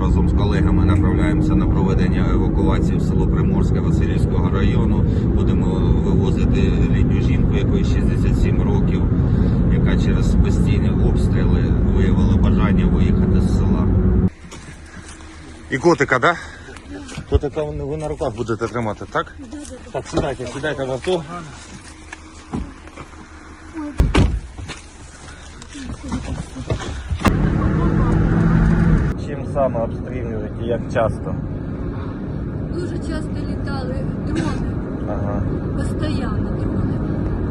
Разом з колегами направляємося на проведення евакуації в село Приморське Васильівського району. Будемо вивозити літню жінку, якої 67 років, яка через постійні обстріли виявила бажання виїхати з села. І котика, так? Да? Котика ви на руках будете тримати, так? Так, сідайте, сідайте в авто. Thank you саме обстрілюють і як часто? Дуже часто літали дрони, Ага. постійно дрони.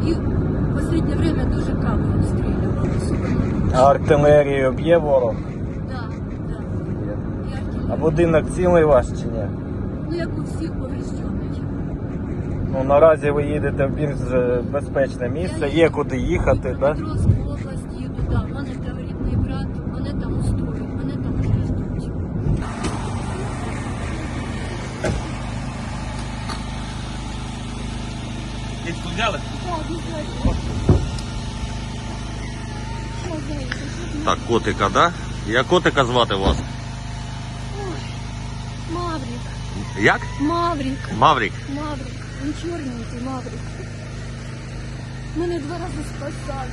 І в останнє время дуже каби обстрілювали. особливо. А артилерію б'є ворог? Да, да. І артилерія. А будинок цілий ваш чи ні? Ну як у всіх повреждений. Ну наразі ви їдете в більш е, безпечне місце, є куди їхати, так? Область Так, котика, да? Як котика звати вас? Маврик, Як? Маврик, Маврик. Маврик. Він чорненький, Маврик. Мене два рази спасали.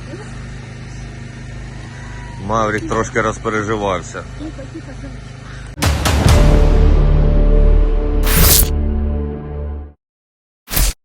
Маврик трошки розпереживався. Тихо, тихо, тихо.